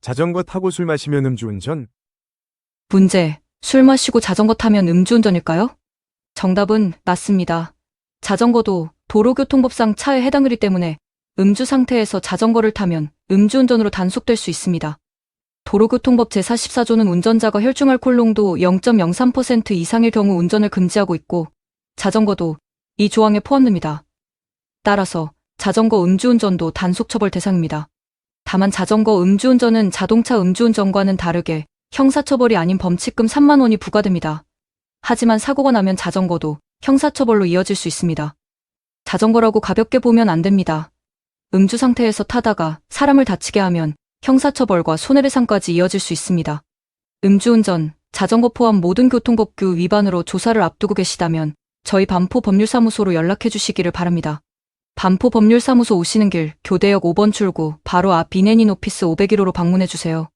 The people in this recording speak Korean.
자전거 타고 술 마시면 음주운전? 문제. 술 마시고 자전거 타면 음주운전일까요? 정답은 맞습니다. 자전거도 도로교통법상 차에 해당하기 때문에 음주 상태에서 자전거를 타면 음주운전으로 단속될 수 있습니다. 도로교통법 제44조는 운전자가 혈중알코올 농도 0.03% 이상일 경우 운전을 금지하고 있고 자전거도 이 조항에 포함됩니다. 따라서 자전거 음주운전도 단속처벌 대상입니다. 다만 자전거 음주운전은 자동차 음주운전과는 다르게 형사처벌이 아닌 범칙금 3만 원이 부과됩니다. 하지만 사고가 나면 자전거도 형사처벌로 이어질 수 있습니다. 자전거라고 가볍게 보면 안 됩니다. 음주 상태에서 타다가 사람을 다치게 하면 형사처벌과 손해배상까지 이어질 수 있습니다. 음주운전, 자전거 포함 모든 교통법규 위반으로 조사를 앞두고 계시다면 저희 반포 법률사무소로 연락해 주시기를 바랍니다. 반포 법률사무소 오시는 길 교대역 5번 출구 바로 앞 비네닌 오피스 501호로 방문해 주세요.